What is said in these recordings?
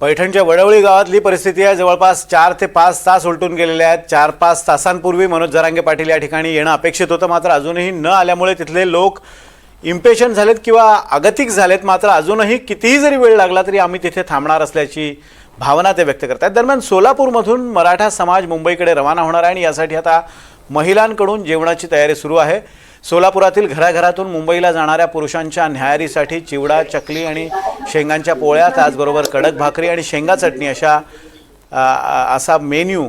पैठणच्या वडवळी गावातली परिस्थिती आहे. जवळपास चार ते पाच तास उलटून गेलेले आहेत. चार पाच तासांपूर्वी मनोज जरांगे पाटील या ठिकाणी येणं अपेक्षित होतं. मात्र अजूनही न आल्यामुळे तिथले लोक इम्पेशन झालेत किंवा आगतिक झालेत. मात्र अजूनही कितीही जरी वेळ लागला तरी आम्ही तिथे थांबणार असल्याची भावना ते व्यक्त करतात दरम्यान सोलापूरमधून मराठा समाज मुंबईकडे रवाना होणार आहे आणि यासाठी आता महिलांकडून जेवणाची तयारी सुरू आहे. सोलापुरातील घराघरातून मुंबईला जाणाऱ्या पुरुषांच्या न्यायारीसाठी चिवडा चकली आणि शेंगांच्या पोळ्या त्याचबरोबर कडक भाकरी आणि शेंगा चटणी अशा असा मेन्यू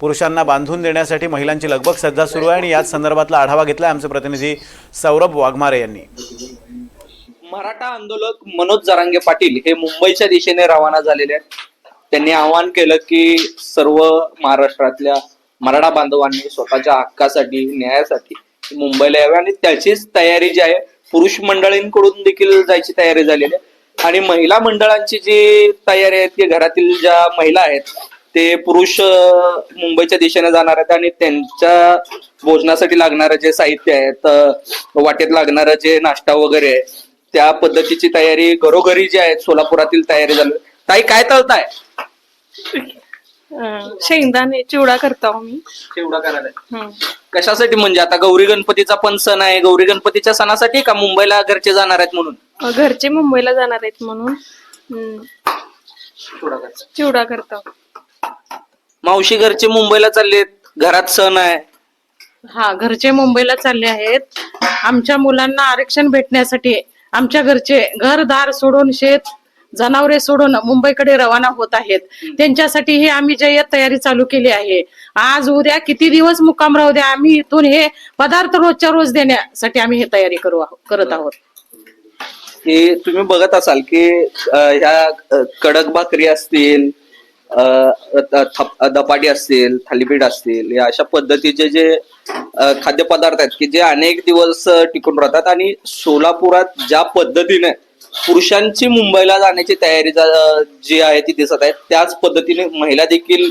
पुरुषांना बांधून देण्यासाठी महिलांची लगबग सध्या सुरू आहे आणि याच संदर्भातला आढावा घेतला आमचे प्रतिनिधी सौरभ वाघमारे यांनी. मराठा आंदोलक मनोज जरांगे पाटील हे मुंबईच्या दिशेने रवाना झालेले आहेत. त्यांनी आवाहन केलं की सर्व महाराष्ट्रातल्या मराठा बांधवांनी स्वतःच्या हक्कासाठी न्यायासाठी मुंबईला यावे आणि त्याचीच तयारी जी आहे पुरुष मंडळींकडून देखील जायची तयारी झालेली आहे. आणि महिला मंडळांची जी तयारी आहे ती घरातील ज्या महिला आहेत ते पुरुष मुंबईच्या दिशेने जाणार आहेत आणि त्यांच्या भोजनासाठी लागणारं जे साहित्य आहे वाटेत लागणारं जे नाश्ता वगैरे आहे त्या पद्धतीची तयारी घरोघरी जी आहे सोलापुरातील तयारी झाली. ताई काय तळताय? अं, शेंगदाणे चिवडा करतो आम्ही. चिवडा करायला. हं. कशासाठी? म्हणजे आता गौरी गणपतीचा पण सण आहे. गौरी गणपतीच्या सणासाठी का मुंबईला घरचे जाणार आहेत म्हणून? अं, घरचे मुंबईला जाणार आहेत म्हणून. हं, चिवडा करायचा. चिवडा करतो. मावशी घरचे मुंबईला चाललेत घरात सण आहे. हा घरचे मुंबईला चालले आहेत. आमच्या मुलांना आरक्षण भेटण्यासाठी आमच्या घरचे घरदार सोडून शेत जनावरे सोडून मुंबईकडे रवाना होत आहेत. त्यांच्यासाठी हे आम्ही जय्यत तयारी चालू केली आहे. आज उद्या किती दिवस मुक्काम राहू द्या आम्ही इथून हे पदार्थ रोजच्या रोज देण्यासाठी आम्ही हे तयारी करू करत आहोत. की तुम्ही बघत असाल की ह्या कडक भाकरी असतील धपाटी असतील थालीपीठ असतील या अशा पद्धतीचे जे खाद्यपदार्थ आहेत की जे अनेक दिवस टिकून राहतात आणि सोलापुरात ज्या पद्धतीने पुरुषांची मुंबईला जाण्याची तयारी जा- आहे ती दिसत आहे. त्याच पद्धतीने महिला देखील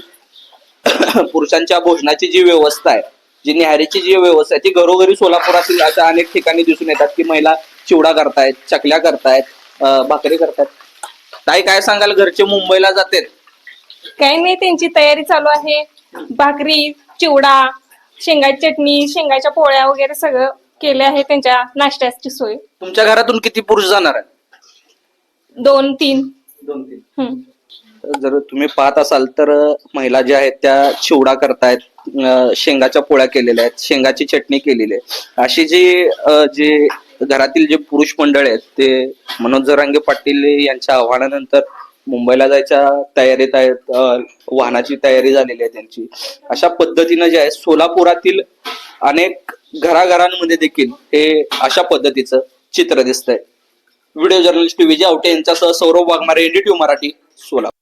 पुरुषांच्या भोजनाची जी व्यवस्था आहे जी न्याहारीची जी व्यवस्था आहे ती घरोघरी सोलापुरातील अशा अनेक ठिकाणी दिसून येतात की महिला चिवडा करतायत चकल्या करतायत भाकरी करतायत. ताई काय सांगाल? घरचे मुंबईला जातात. काही नाही त्यांची तयारी चालू आहे. भाकरी चिवडा शेंगाची चटणी शेंगाच्या पोळ्या वगैरे सगळं केले आहे त्यांच्या नाश्त्याची सोय. तुमच्या घरातून किती पुरुष जाणार आहेत? दोन तीन. दोन तीन. हम्म. जर तुम्ही पाहत असाल तर अं, महिला ज्या आहेत त्या चिवडा करतायत अं, शेंगाच्या पोळ्या केलेल्या आहेत शेंगाची चटणी केलेली आहे. अशी जी अं, जे घरातील जे पुरुष मंडळ आहेत ते मनोज जरांगे पाटील यांच्या आव्हानानंतर मुंबईला जायच्या तयारीत आहेत अं, वाहनाची तयारी झालेली आहे त्यांची. अशा पद्धतीनं जे आहे सोलापुरातील अनेक घराघरांमध्ये देखील हे अशा पद्धतीचं चित्र दिसतंय. व्हिडिओ जर्नलिस्ट विजय आवटे यांच्यासह सौरभ वाघमारे एनडीटीव्ही मराठी सोलापूर.